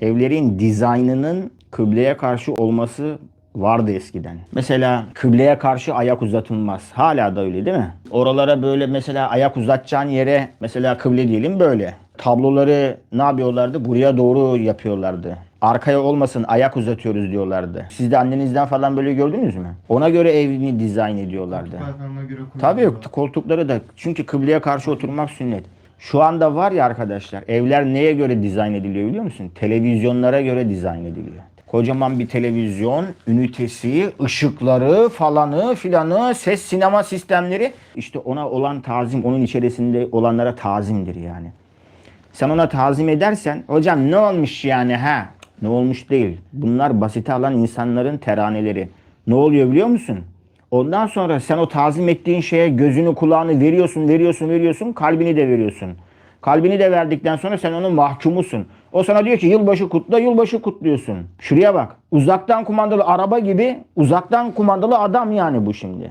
evlerin dizaynının kıbleye karşı olması vardı eskiden. Mesela kıbleye karşı ayak uzatılmaz. Hala da öyle değil mi? Oralara böyle mesela ayak uzatacağın yere mesela kıble diyelim böyle. Tabloları ne yapıyorlardı? Buraya doğru yapıyorlardı. Arkaya olmasın ayak uzatıyoruz diyorlardı. Siz de annenizden falan böyle gördünüz mü? Ona göre evini dizayn ediyorlardı. Parmağına göre. Tabii yok koltukları da çünkü kıbleye karşı oturmak sünnet. Şu anda var ya arkadaşlar evler neye göre dizayn ediliyor biliyor musun? Televizyonlara göre dizayn ediliyor. Kocaman bir televizyon, ünitesi, ışıkları falanı filanı, ses sinema sistemleri işte ona olan tazim, onun içerisinde olanlara tazimdir yani. Sen ona tazim edersen hocam ne olmuş yani ha? Ne olmuş değil. Bunlar basite alan insanların teraneleri. Ne oluyor biliyor musun? Ondan sonra sen o tazim ettiğin şeye gözünü kulağını veriyorsun, veriyorsun, veriyorsun, kalbini de veriyorsun. Kalbini de verdikten sonra sen onun mahkumusun. O sana diyor ki yılbaşı kutla, yılbaşı kutluyorsun. Şuraya bak. Uzaktan kumandalı araba gibi uzaktan kumandalı adam yani bu şimdi.